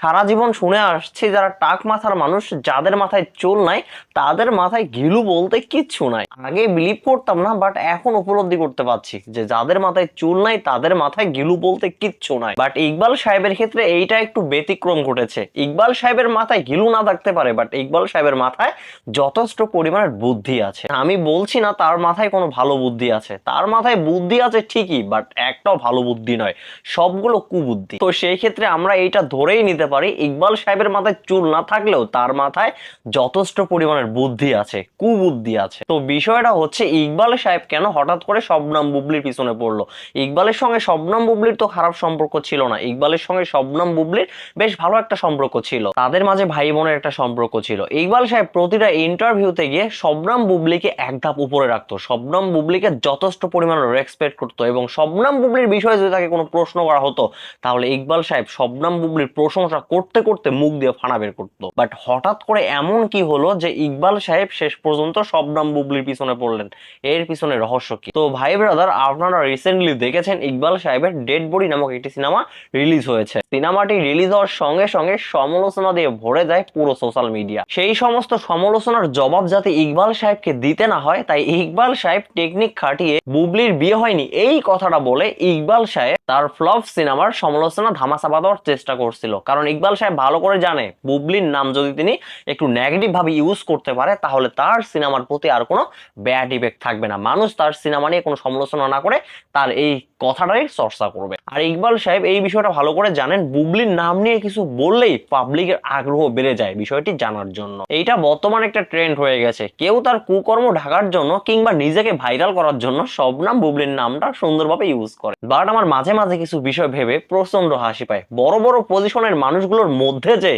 সারা জীবন শুনে আসছি যারা টাক মাথার মানুষ, যাদের মাথায় চুল নাই, তাদের মাথায় গিলু বলতে কিচ্ছু নাই। আগে বিলিভ করতাম না বাট এখন উপলব্ধি করতে পারছি যে যাদের মাথায় চুল নাই, তাদের মাথায় গিলু বলতে কিচ্ছু নাই। বাট ইকবাল সাহেবের ক্ষেত্রে এইটা একটু ব্যতিক্রম ঘটেছে। ইকবাল সাহেবের মাথায় গিলু না থাকতে পারে বাট ইকবাল সাহেবের মাথায় যথেষ্ট পরিমাণের বুদ্ধি আছে। আমি বলছি না তার মাথায় কোনো ভালো বুদ্ধি আছে। তার মাথায় বুদ্ধি আছে ঠিকই বাট একটাও ভালো বুদ্ধি নয়, সবগুলো কুবুদ্ধি। তো সেই ক্ষেত্রে আমরা এইটা ধরেই নিতে পারি। ইকবাল সাহেবের মাথায় চুল না থাকলেও তার মাথায় যথেষ্ট পরিমাণের বুদ্ধি আছে, কুবুদ্ধি আছে। তো বিষয়টা হচ্ছে, ইকবাল সাহেব কেন হঠাৎ করে শবনম বুবলির পিছনে পড়ল? ইকবালের সঙ্গে শবনম বুবলির তো খারাপ সম্পর্ক ছিল না। ইকবালের সঙ্গে শবনম বুবলির বেশ ভালো একটা সম্পর্ক ছিল। তাদের মাঝে ভাই বোনের একটা সম্পর্ক ছিল। ইকবাল সাহেব প্রতিটা ইন্টারভিউতে গিয়ে শবনম বুবলিকে এক ধাপ উপরে রাখতো। শবনম বুবলিকে যথেষ্ট পরিমাণে রেসপেক্ট করতো এবং শবনম বুবলির বিষয়ে যদি তাকে কোনো প্রশ্ন করা হতো, তাহলে ইকবাল সাহেব শবনম বুবলির প্রশংসা করতে করতে মুখ দিয়ে ফানা বের করতো। বাট হঠাৎ করে এমন কি হলো যে ইকবাল সাহেব শেষ পর্যন্ত শবনম বুবলির পিছনে পড়লেন। এর পিছনে রহস্য কি? তো ভাই ব্রাদার আপনারা রিসেন্টলি দেখেছেন ইকবাল সাহেবের ডেড বডি নামক একটি সিনেমা রিলিজ হয়েছে। সিনেমাটি রিলিজ হওয়ার সঙ্গে সঙ্গে সমালোচনা দিয়ে ভরে যায় পুরো সোশ্যাল মিডিয়া সেই সমস্ত সমালোচনার জবাব যাতে ইকবাল সাহেবকে দিতে না হয়, তাই ইকবাল সাহেব টেকনিক খাটিয়ে বুবলির বিয়ে হয়নি। এই কথাটা বলে ইকবাল সাহেব তার ফ্লপ সিনেমার সমালোচনা ধামাচাপা দেওয়ার চেষ্টা করছিল। কারণ ইকবাল সাহেব ভালো করে জানে, বুবলির নাম যদি তিনি একটু নেগেটিভ ভাবে ইউজ করতে পারে, তাহলে তার সিনেমার প্রতি আর কোনো ব্যাড ইফেক্ট থাকবে না। মানুষ তার সিনেমা নিয়ে কোনো সমালোচনা না করে তার এই কথাটাই চর্চা করবে। আর ইকবাল সাহেব এই বিষয়টা ভালো করে জানেন, বুবলির নাম নিয়ে কিছু বললেই পাবলিকের আগ্রহ বেড়ে যায় বিষয়টি জানার জন্য। এইটা বর্তমানে একটা ট্রেন্ড হয়ে গেছে। কেউ তার কুকর্ম ঢাকার জন্য কিংবা নিজেকে ভাইরাল করার জন্য সব নাম বুবলির নামটা সুন্দরভাবে ইউজ করে। বাট আমার মাঝে মাঝে কিছু বিষয় ভেবে প্রচণ্ড হাসি পায়। বড় বড় পজিশনের মানুষগুলোর মধ্যে যে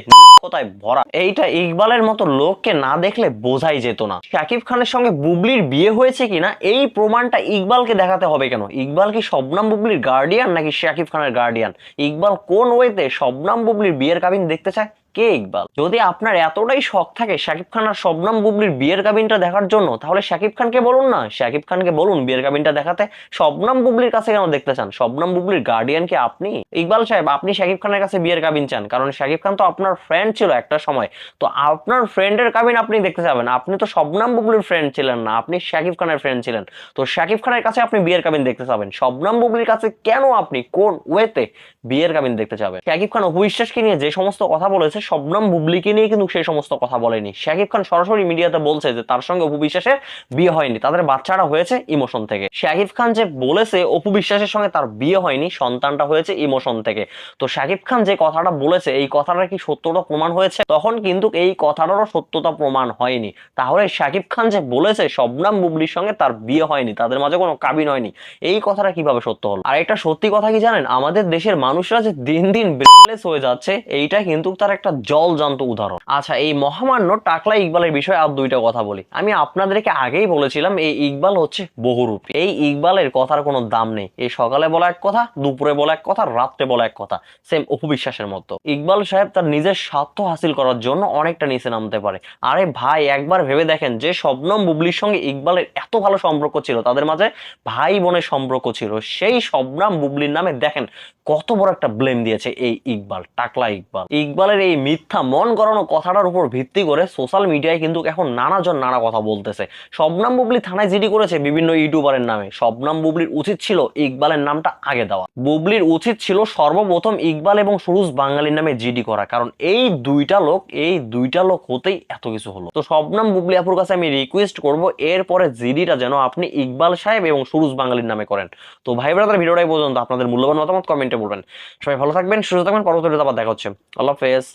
কোথায় ভরা, এইটা ইকবালের মতো লোককে না দেখলে বোঝাই যেত না। শাকিব খানের সঙ্গে বুবলির বিয়ে হয়েছে কিনা, এই প্রমাণটা ইকবালকে দেখাতে হবে কেন? ইকবাল কি শবনাম বুবলির গার্ডিয়ান নাকি শাকিব খানের গার্ডিয়ান ইকবাল কোন ওয়েতে শবনাম বুবলির বিয়ের কাবিন দেখতে চায়? কে ইকবাল যদি আপনার এতটাই শখ থাকে শাকিব খান আর শবনম বুবলির বিয়ের কাবিনটা দেখার জন্য, তাহলে শাকিব খানকে বলুন না। শাকিব খানকে বলুন বিয়ের কাবিনটা দেখাতে। শবনম বুবলির কাছে কেন দেখতে চান? শবনম বুবলির গার্ডিয়ান কি আপনি? ইকবাল সাহেব, আপনি শাকিব খানের কাছে বিয়ের কাবিন চান, কারণ শাকিব খান তো আপনার ফ্রেন্ড ছিল একটা সময়। তো আপনার ফ্রেন্ডের কাবিন আপনি দেখতে যাবেন। আপনি তো শবনম বুবলির ফ্রেন্ড ছিলেন না, আপনি শাকিব খানের ফ্রেন্ড ছিলেন। তো শাকিব খানের কাছে আপনি বিয়ের কাবিন দেখতে যাবেন। শবনম বুবলির কাছে কেন আপনি, কোন ওয়েতে বিয়ের কাবিন দেখতে যাবেন? শাকিব খান অপু বিশ্বাসকে নিয়ে যে সমস্ত কথা বলেছে শবনম বুবলিকে নিয়ে কিন্তু সেই সমস্ত কথা বলেনি। শাকিব খান সরাসরি মিডিয়াতে বলছে যে তার সঙ্গে অপু বিশ্বাসের বিয়ে হয়নি, তাদের বাচ্চাটা হয়েছে ইমোশন থেকে। শাকিব খান যে বলেছে অপু বিশ্বাসের সঙ্গে তার বিয়ে হয়নি, সন্তানটা হয়েছে ইমোশন থেকে। তো শাকিব খান যে কথাটা বলেছে, এই কথাটা কি সত্যতা প্রমাণ হয়েছে? তখন কিন্তু এই কথাটারও সত্যতা প্রমাণ হয়নি। তাহলে শাকিব খান যে বলেছে শবনাম বুবলির সঙ্গে তার বিয়ে হয়নি, তাদের মাঝে কোনো কাবিন হয়নি, এই কথাটা কীভাবে সত্য হলো? আর একটা সত্যি কথা কি জানেন? আমাদের দেশের মানুষরা যে দিন দিন ব্রেনলেস হয়ে যাচ্ছে, এইটা কিন্তু তার একটা জলজান্ত উদাহরণ। আচ্ছা এই মহামান্য টাকলা ইকবালের বিষয়ে আর দুইটা কথা বলি। আমি আপনাদেরকে আগেই বলেছিলাম, এই ইকবাল হচ্ছে বহুরূপী। এই ইকবালের কথার কোনো দাম নেই। এই সকালে বলা এক কথা, দুপুরে বলা এক কথা, রাত্রে বলা এক কথা। সেম অপবিশ্বাসের মতো। ইকবাল সাহেব তার নিজের স্বার্থ হাসিল করার জন্য অনেকটা নিচে নামতে পারে। আরে ভাই, একবার ভেবে দেখেন যে শবনম বুবলির সঙ্গে ইকবালের এত ভালো সম্পর্ক ছিল, তাদের মাঝে ভাই বোনের সম্পর্ক ছিল। সেই শবনম বুবলির নামে দেখেন কত বড় একটা ব্লেম দিয়েছে এই ইকবাল, টাকলা ইকবাল। ইকবালের এই মিথ্যা মন করানো কথাটার উপর ভিত্তি করে সোশ্যাল মিডিয়ায় কিন্তু এখন নানাজন নানা কথা বলতেছে। শবনাম বুবলি থানায় জিডি করেছে বিভিন্ন ইউটিউবারের নামে। শবনাম বুবলির উচিত ছিল ইকবালের নামটা আগে দেওয়া। বুবলির উচিত ছিল সর্বপ্রথম ইকবাল এবং সুরুজ বাঙালির নামে জিডি করা। কারণ এই দুইটা লোক, এই দুইটা লোক হতেই এত কিছু হলো। তো শবনাম বুবলি আপুর কাছে আমি রিকোয়েস্ট করব, এরপরে জিডিটা যেন আপনি ইকবাল সাহেব এবং সুরুজ বাঙালির নামে করেন। তো ভাই ব্রাদার, ভিডিওটাই পর্যন্ত। আপনাদের মূল্যবান মতামত কমেন্টে বলবেন। সবাই ভালো থাকবেন, সুস্থ থাকবেন। পরবর্তীতে আবার দেখা হচ্ছে। আল্লাহ হাফেজ।